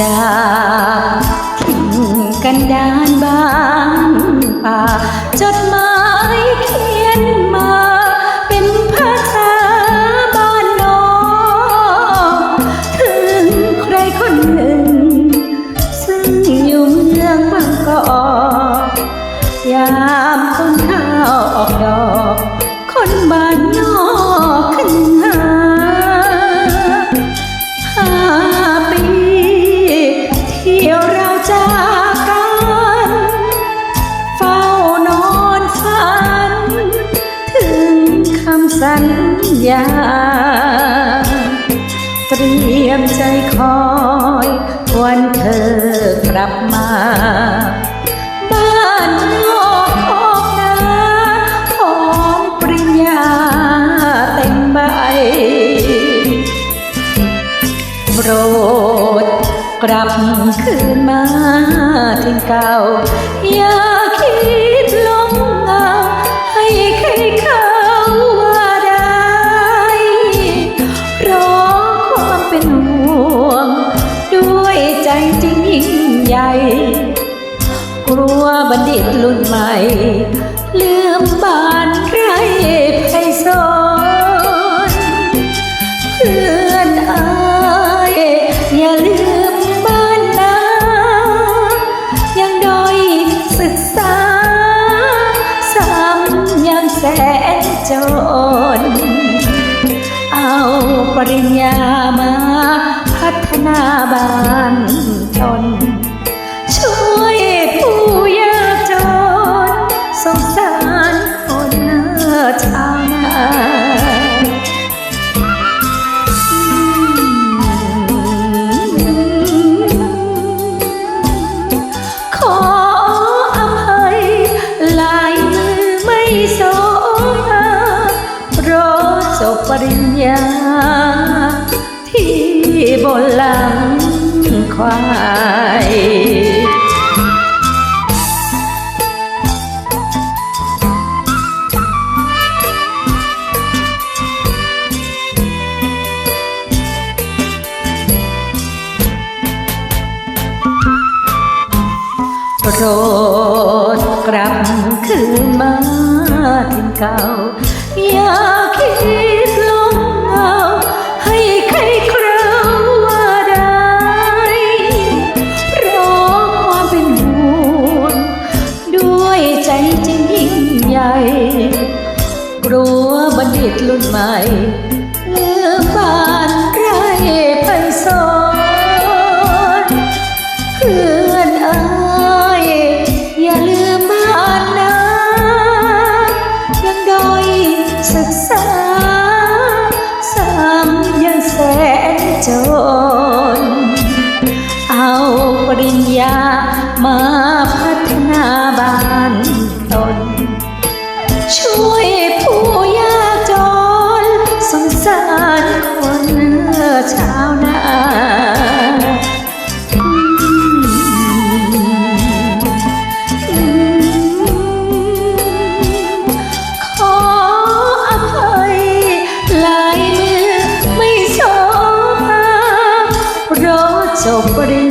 จากถิ่นกันดานบ้าน ฟังก็ออกยามต้นข้าวออกดอก คนบ้านนอกขึ้นหาห้าปีที่เราจากกัน เฝ้านอนฝัน ถึงคำสัญญา เตรียมใจคอยวันเธอกลับมา ลับคืนมาถึงเก่า อย่าคิดลงเงาให้ใครเขาว่าได้ราะความเป็นห่วง ด้วยใจจริงยิ่งใหญ่ กลัวบัณฑิตรุ่นใหม่ ลืม ปริญญามา พัฒนาบ้านทนช่วยผู้ยากจนสงสารคนชาวนาขออภัยลายมือไม่สงามเหลังควายโปรดกลับคืนมาถึงเก่าอย่าคิด ดิตรรุ่นใหม่ลืมบ้านไรไปสอนเพื่อนอายอย่าลืมบ้านนะยังดอยศึกษาสามยังแสนจน so pretty.